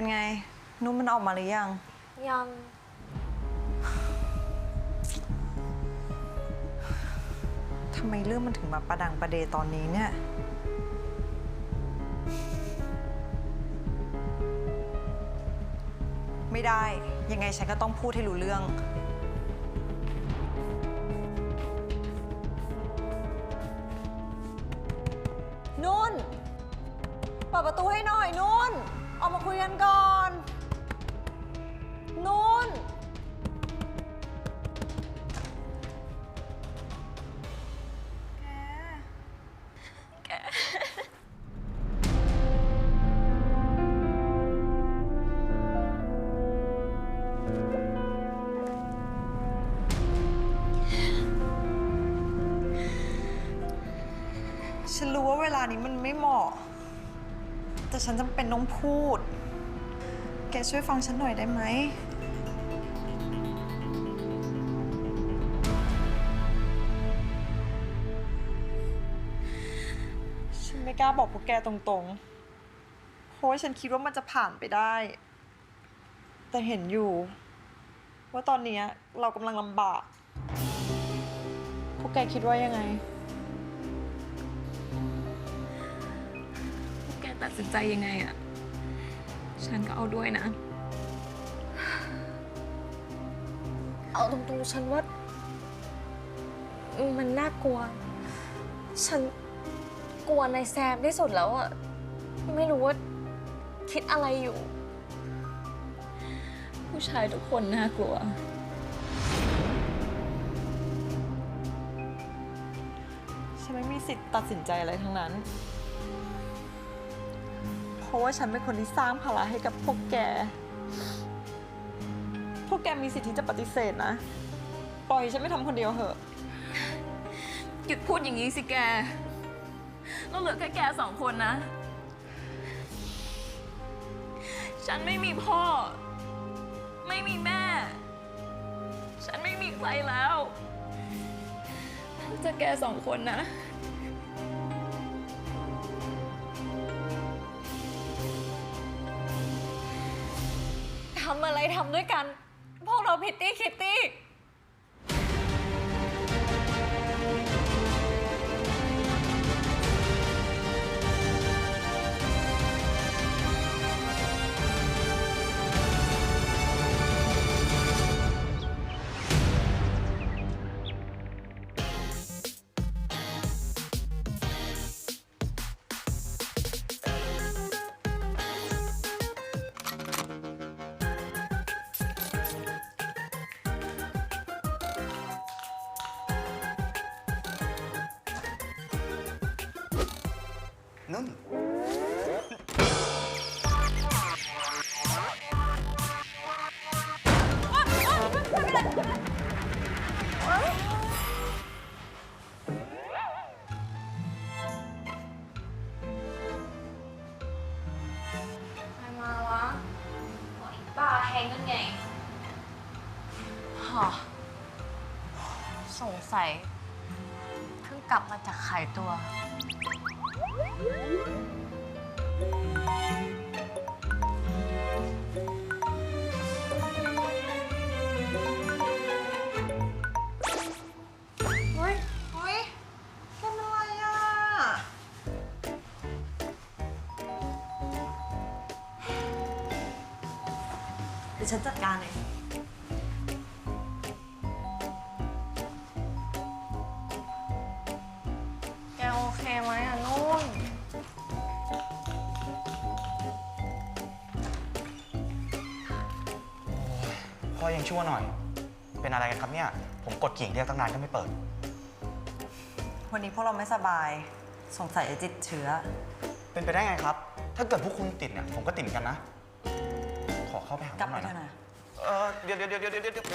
เป็นไง นุ่มมันออกมาหรือยัง ยัง ทำไมเรื่องมันถึงมาประดังประเดตอนนี้เนี่ย ไม่ได้ ยังไงฉันก็ต้องพูดให้รู้เรื่อง นุ่น เปิดประตูให้หน่อยนุ่นานี้มันไม่เหมาะ แต่ฉันจำเป็นต้องพูด แกช่วยฟังฉันหน่อยได้ไหม ฉันไม่กล้าบอกพวกแกตรงๆ เพราะว่าฉันคิดว่ามันจะผ่านไปได้ แต่เห็นอยู่ ว่าตอนนี้เรากำลังลำบาก พวกแกคิดว่ายังไง ดสินใจยังไงอะฉันก็เอาด้วยนะ เอาตรงๆฉันว่า มันน่ากลัว ฉันกลัวนายแซมที่สุดแล้วอะไม่รู้ว่าคิดอะไรอยู่ ผู้ชายทุกคนน่ากลัว ฉันไม่มีสิทธิ์ตัดสินใจอะไรทั้งนั้น เพราะว่าฉันเป็นคนที่สร้างภาระให้กับพวกแก พวกแกมีสิทธิ์ที่จะปฏิเสธนะ ปล่อยฉันไม่ทำคนเดียวเหอะ หยุดพูดอย่างนี้สิแก เราเหลือแค่แกสองคนนะ ฉันไม่มีพ่อ ไม่มีแม่ ฉันไม่มีใครแล้วจะแกสองคนนะำอะไรทำด้วยกัน พวกเราพิตตี้คิตตี้ นุ่น ใครมาวะป้าแทงนั่นไงฮะสงสัยเพิ่งกลับมาจากขายตัว เฮ้ยเฮ้ยแกเป็นอะไรอะ เดี๋ยวฉันจัดการเอง งชั่วหน่อย เป็นอะไรกันครับเนี่ย ผมกดกิ่งเรียกตั้งนานก็ไม่เปิด วันนี้พวกเราไม่สบาย สงสัยจะติดเชื้อ เป็นไปได้ไงครับ ถ้าเกิดพวกคุณติดเนี่ย ผมก็ติดเหมือนกันนะ ขอเข้าไปหากลับหไปน่อยเถอะนะนะ เออเดี๋ยวเดี๋ยวเดี๋ยวเดี๋ยวเดี๋ยว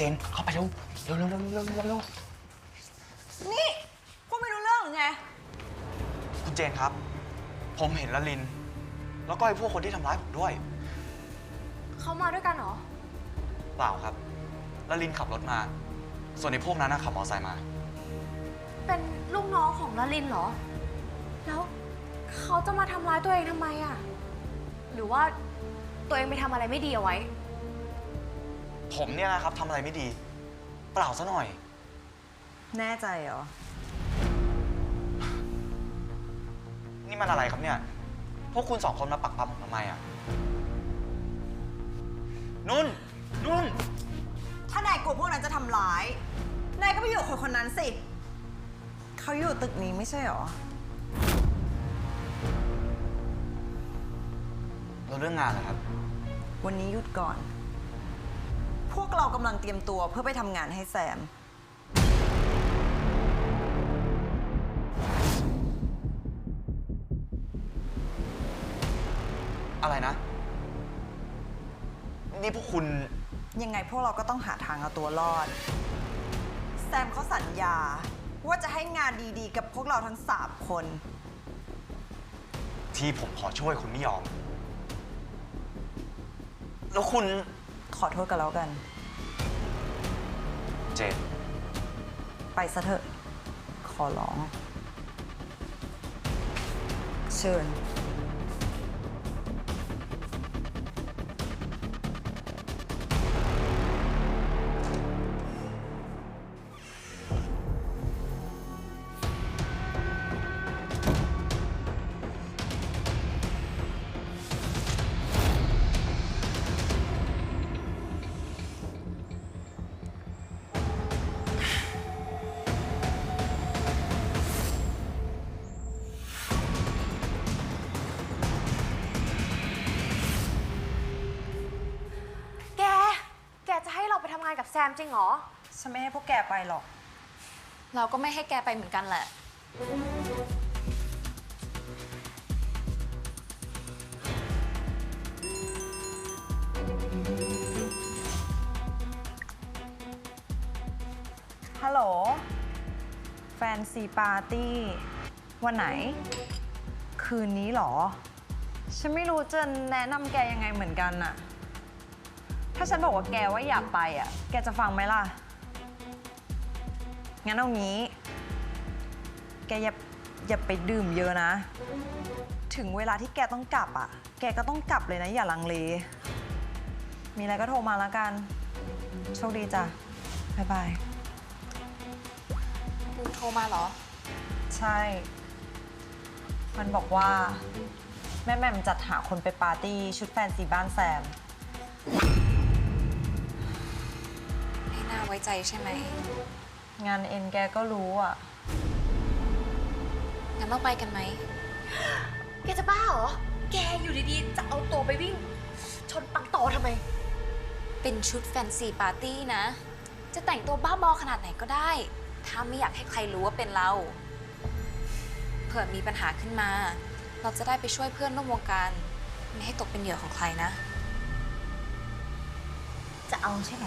จนเข้าไปเร็วเร็วเร็วเร็วเร็วเร็วเร็วนี่พูดไม่รู้เรื่องหรือไง คุณเจนครับ ผมเห็นละลิน แล้วก็ไอ้พวกคนที่ทำร้ายผมด้วย เขามาด้วยกันเหรอ เปล่าครับละลินขับรถมา ส่วนไอ้พวกนั้นนะขับมอเตอร์ไซค์มา เป็นลูกน้องของลลินเหรอ แล้วเขาจะมาทำร้ายตัวเองทำไมอะหรือว่าตัวเองไปทำอะไรไม่ดีเอาไว้ ผมเนี่ยนะครับทำอะไรไม่ดี เปล่าซะหน่อย แน่ใจเหรอ นี่มันอะไรครับเนี่ย พวกคุณสองคนมาปักปั๊มผมทำไมอะนุ่น นุ่น ถ้านายกลัวพวกนั้นจะทำร้าย นายก็ไปอยู่กับคนคนนั้นสิ เขาอยู่ตึกนี้ไม่ใช่เหรอ เราเรื่องงานเหรอครับ วันนี้หยุดก่อนพ วกเรากำลังเตรียมตัวเพื่อไปทำงานให้แซม อะไรนะ นี่พวกคุณ ยังไงพวกเราก็ต้องหาทางเอาตัวรอด แซมเขาสัญญา ว่าจะให้งานดีๆ กับพวกเราทั้งสามคน ที่ผมขอช่วยคุณไม่ยอม แล้วคุณ ขอโทษกันแล้วกัน เจนไปซะเถอะ ขอร้อง เชิญาไปทำงานกับแซมจริงเหรอ ฉันไม่ให้พวกแกไปหรอก เราก็ไม่ให้แกไปเหมือนกันแหละ ฮัลโหล แฟนซีปาร์ตี้ วันไหน คืนนี้เหรอ ฉันไม่รู้จะแนะนำแกยังไงเหมือนกันน่ะ ถ้าฉันบอกว่าแกว่าอยากไปอะ แกจะฟังไหมล่ะ งั้นเอางี้ แกอย่าอย่าไปดื่มเยอะนะ ถึงเวลาที่แกต้องกลับอะ แกก็ต้องกลับเลยนะ อย่าลังเล มีอะไรก็โทรมาแล้วกัน โชคดีจ้ะ บ๊ายบายมึงโทรมาเหรอ ใช่ มันบอกว่า แม่แหม่มจัดหาคนไปปาร์ตี้ชุดแฟนซีบ้านแซมไม่น่าไว้ใจใช่ไหม งานเอ็นแกก็รู้อะ งั้นเราไปกันไหม แกจะบ้าเหรอ แกอยู่ดีๆ จะเอาตัวไปวิ่ง ชนปังโตอทำไม เป็นชุดแฟนซีปาร์ตี้นะ จะแต่งตัวบ้าบอขนาดไหนก็ได้ ถ้าไม่อยากให้ใครรู้ว่าเป็นเรา เผื่อมีปัญหาขึ้นมา เราจะได้ไปช่วยเพื่อนร่วมวงการ ไม่ให้ตกเป็นเหยื่อของใครนะ จะเอาใช่ไหม